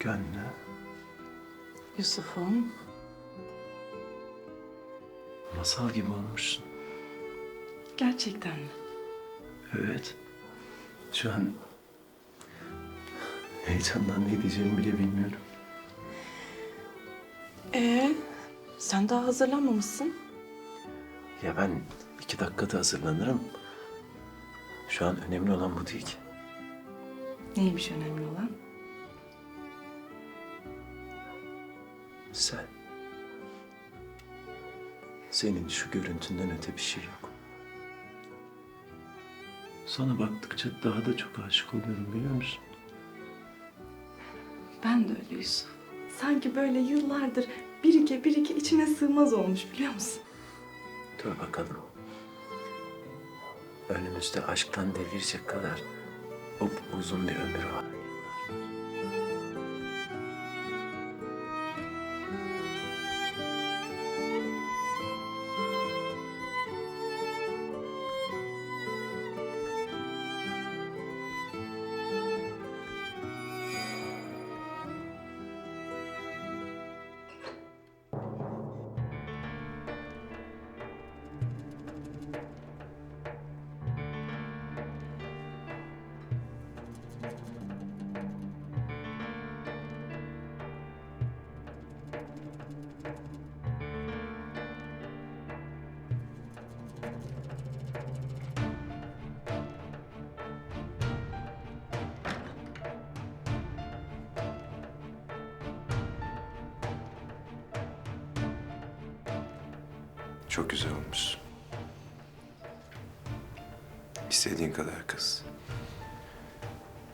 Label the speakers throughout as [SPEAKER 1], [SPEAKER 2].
[SPEAKER 1] Gönlü.
[SPEAKER 2] Yusuf'um.
[SPEAKER 1] Masal gibi olmuşsun.
[SPEAKER 2] Gerçekten mi?
[SPEAKER 1] Evet. Şu an heyecandan ne diyeceğimi bile bilmiyorum.
[SPEAKER 2] Ee, sen daha hazırlanmamışsın.
[SPEAKER 1] Ya ben iki dakikada hazırlanırım. Şu an önemli olan bu değil ki.
[SPEAKER 2] Neymiş önemli olan?
[SPEAKER 1] Sen. Senin şu görüntünden öte bir şey yok. Sana baktıkça daha da çok aşık oluyorum biliyor musun?
[SPEAKER 2] Ben de öyle Yusuf. Sanki böyle yıllardır birike birike içine sığmaz olmuş biliyor musun?
[SPEAKER 1] Dur bakalım. Önümüzde aşktan delirecek kadar uzun bir ömür var. Thank you.
[SPEAKER 3] Çok güzel olmuş. İstediğin kadar kız.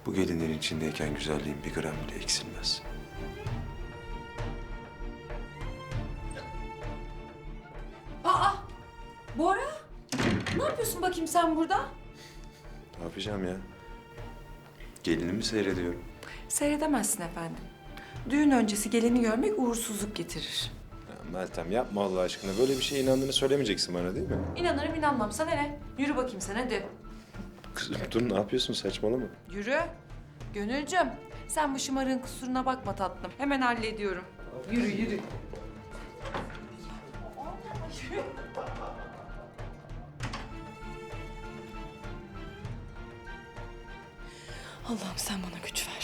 [SPEAKER 3] Bu gelinlerin içindeyken güzelliğin bir gram bile eksilmez.
[SPEAKER 4] Aa! Bora! Ne yapıyorsun bakayım sen burada?
[SPEAKER 3] Ne yapacağım ya? Gelinimi seyrediyorum.
[SPEAKER 4] Seyredemezsin efendim. Düğün öncesi gelini görmek uğursuzluk getirir.
[SPEAKER 3] Meltem yapma Allah aşkına. Böyle bir şeye inandığını söylemeyeceksin bana değil mi?
[SPEAKER 4] İnanırım inanmam. Sana ne? Yürü bakayım sen hadi.
[SPEAKER 3] Kızım dur ne yapıyorsun saçmalama.
[SPEAKER 4] Yürü. Gönülcüm, sen bu şımarığın kusuruna bakma tatlım. Hemen hallediyorum. Yürü yürü.
[SPEAKER 2] Allah'ım sen bana güç ver.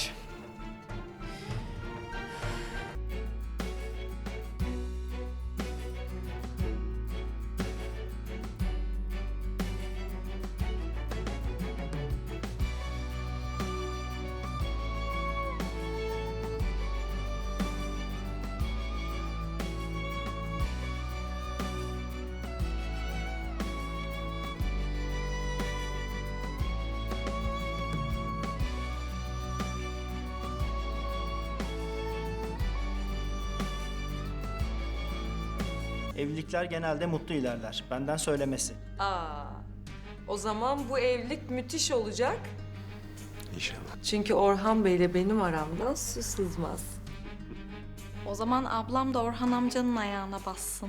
[SPEAKER 5] Evlilikler genelde mutlu ilerler. Benden söylemesi.
[SPEAKER 4] Aa, o zaman bu evlilik müthiş olacak.
[SPEAKER 3] İnşallah.
[SPEAKER 4] Çünkü Orhan Bey ile benim aramdan su sızmaz.
[SPEAKER 6] O zaman ablam da Orhan amcanın ayağına bassın.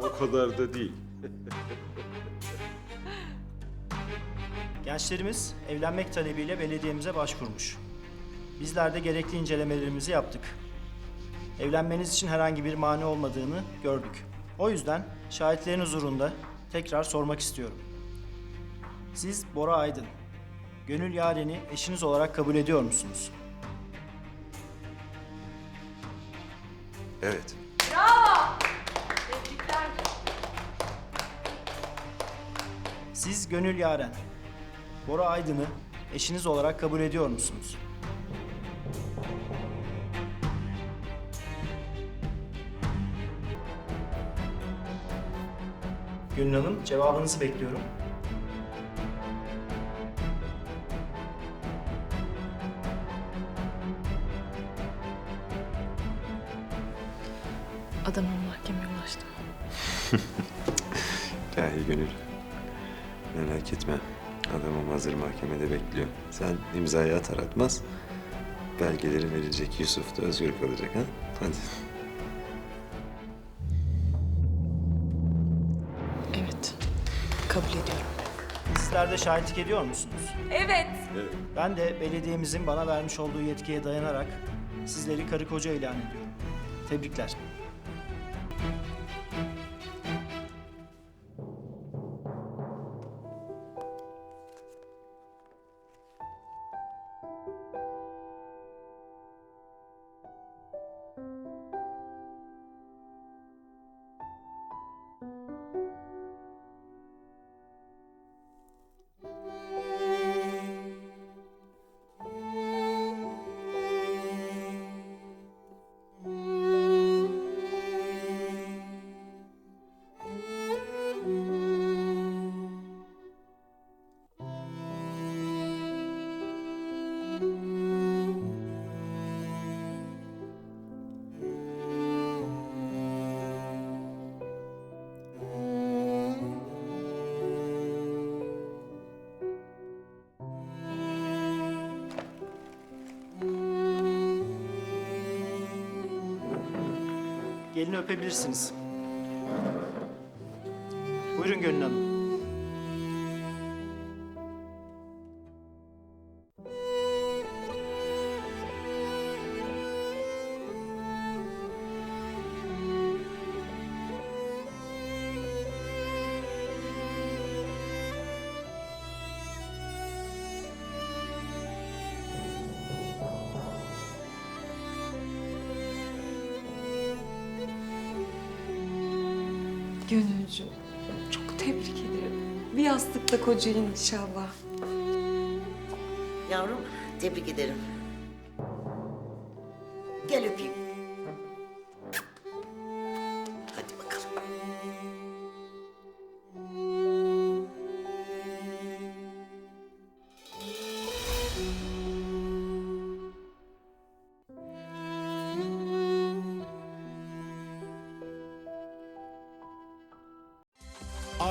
[SPEAKER 3] o kadar da değil.
[SPEAKER 5] Gençlerimiz evlenmek talebiyle belediyemize başvurmuş. Bizler de gerekli incelemelerimizi yaptık. Evlenmeniz için herhangi bir mani olmadığını gördük. O yüzden şahitlerin huzurunda tekrar sormak istiyorum. Siz Bora Aydın, gönül yareni eşiniz olarak kabul ediyor musunuz?
[SPEAKER 3] Evet.
[SPEAKER 5] Siz gönül yaren, Bora Aydın'ı eşiniz olarak kabul ediyor musunuz? Gönül Hanım cevabınızı bekliyorum.
[SPEAKER 2] Adamın mahkemeye ulaştım.
[SPEAKER 3] Gahi gönül. Merak etme. Adamım hazır mahkemede bekliyor. Sen imzayı atar atmaz belgeleri verilecek. Yusuf da özgür kalacak ha? Hadi.
[SPEAKER 2] Kabul ediyorum.
[SPEAKER 5] Sizler şikayetlerde şahitlik ediyor musunuz?
[SPEAKER 7] Evet.
[SPEAKER 5] Ben de belediyemizin bana vermiş olduğu yetkiye dayanarak sizleri karı koca ilan ediyorum. Tebrikler. Gelini öpebilirsiniz. Buyurun Gönül Hanım.
[SPEAKER 4] Gönülcüm çok tebrik ederim. Bir yastıkta kocayın inşallah.
[SPEAKER 8] Yavrum tebrik ederim. Gel öpeyim.